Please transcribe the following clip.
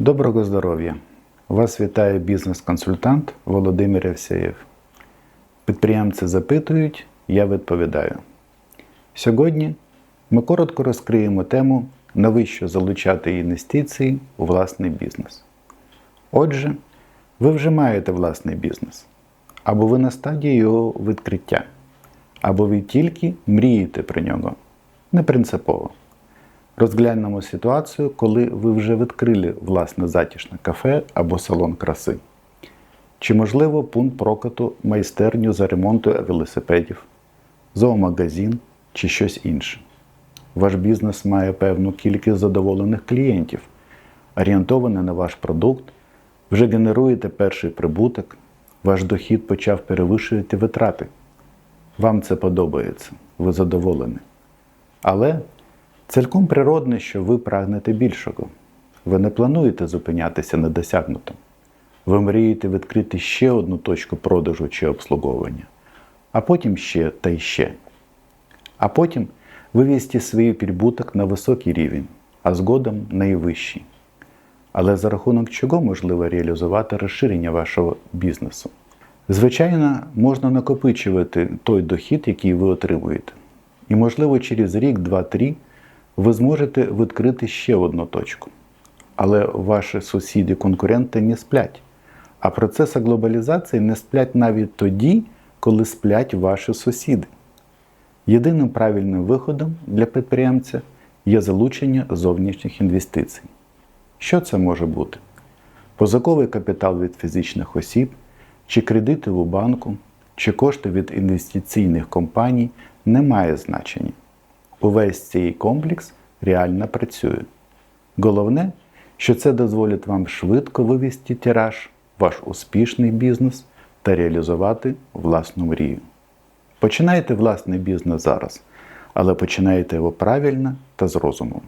Доброго здоров'я! Вас вітає бізнес-консультант Володимир Євсеєв. Підприємці запитують, я відповідаю. Сьогодні ми коротко розкриємо тему, навіщо залучати інвестиції у власний бізнес. Отже, ви вже маєте власний бізнес, або ви на стадії його відкриття, або ви тільки мрієте про нього. Не принципово. Розглянемо ситуацію, коли ви вже відкрили власне затишне кафе або салон краси. Чи можливо пункт прокату майстерню за ремонту велосипедів, зоомагазин чи щось інше. Ваш бізнес має певну кількість задоволених клієнтів, орієнтований на ваш продукт, вже генеруєте перший прибуток, ваш дохід почав перевищувати витрати. Вам це подобається, ви задоволені. Але цілком природне, що ви прагнете більшого. Ви не плануєте зупинятися на досягнутому. Ви мрієте відкрити ще одну точку продажу чи обслуговування, а потім ще та ще. А потім вивести свій прибуток на високий рівень, а згодом найвищий. Але за рахунок чого можливо реалізувати розширення вашого бізнесу? Звичайно, можна накопичувати той дохід, який ви отримуєте. І, можливо, через рік, два-три ви зможете відкрити ще одну точку. Але ваші сусіди-конкуренти не сплять. А процеси глобалізації не сплять навіть тоді, коли сплять ваші сусіди. Єдиним правильним виходом для підприємця є залучення зовнішніх інвестицій. Що це може бути? Позаковий капітал від фізичних осіб, чи кредити у банку, чи кошти від інвестиційних компаній не має значення. Увесь цей комплекс реально працює. Головне, що це дозволить вам швидко вивести тираж, ваш успішний бізнес та реалізувати власну мрію. Починайте власний бізнес зараз, але починайте його правильно та з розумом.